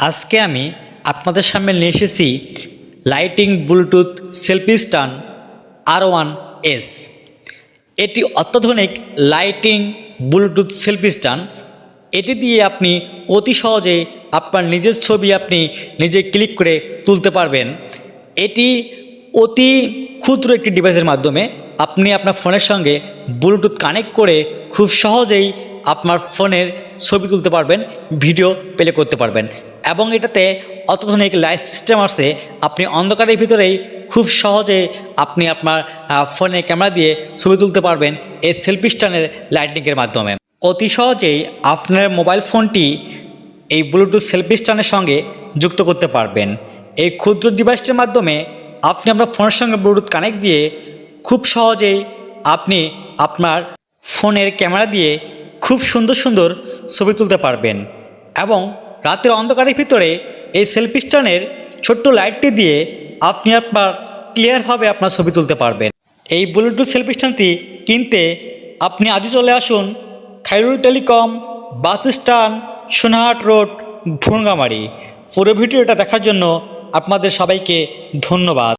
আজকে আমি আপনাদের সামনে নিয়ে এসেছি lighting Bluetooth selfie stand R one S এটি অত্যাধুনিক লাইটিং ব্লুটুথ সেলফি স্টান এটি দিয়ে আপনি অতি সহজে আপনার নিজের ছবি আপনি নিজে ক্লিক করে তুলতে পারবেন। এটি অতি ক্ষুদ্র একটি ডিভাইসের মাধ্যমে আপনি আপনার ফোনের সঙ্গে ব্লুটুথ কানেক্ট করে খুব সহজেই আপনার ফোনের ছবি তুলতে পারবেন ভিডিও প্লে করতে পারবেন। এবং এটাতে অত্যাধুনিক লাইট সিস্টেম আছে আপনি অন্ধকারের ভিতরেই খুব সহজে আপনি আপনার ফোনে ক্যামেরা দিয়ে ছবি তুলতে পারবেন এই সেলফি স্ট্যান্ডের লাইটিংয়ের মাধ্যমে। অতি সহজেই আপনার মোবাইল ফোনটি এই ব্লুটুথ সেলফি স্ট্যান্ডের সঙ্গে যুক্ত করতে পারবেন। এই ক্ষুদ্র ডিভাইসটির মাধ্যমে আপনি আপনার ফোনের সঙ্গে ব্লুটুথ কানেক্ট দিয়ে খুব সহজেই আপনি আপনার ফোনের ক্যামেরা দিয়ে খুব সুন্দর সুন্দর ছবি তুলতে পারবেন এবং রাতের অন্ধকারের ভিতরে এই সেলফি স্ট্যান্ডের ছোট্ট লাইটটি দিয়ে আপনি আপনার ক্লিয়ারভাবে আপনার ছবি তুলতে পারবেন। এই ব্লুটুথ সেলফি স্ট্যান্ডটি কিনতে আপনি আজই চলে আসুন Khairul telecom, bus stand, Sonahat road Bhungamari পুরো ভিডিওটা দেখার জন্য আপনাদের সবাইকে ধন্যবাদ।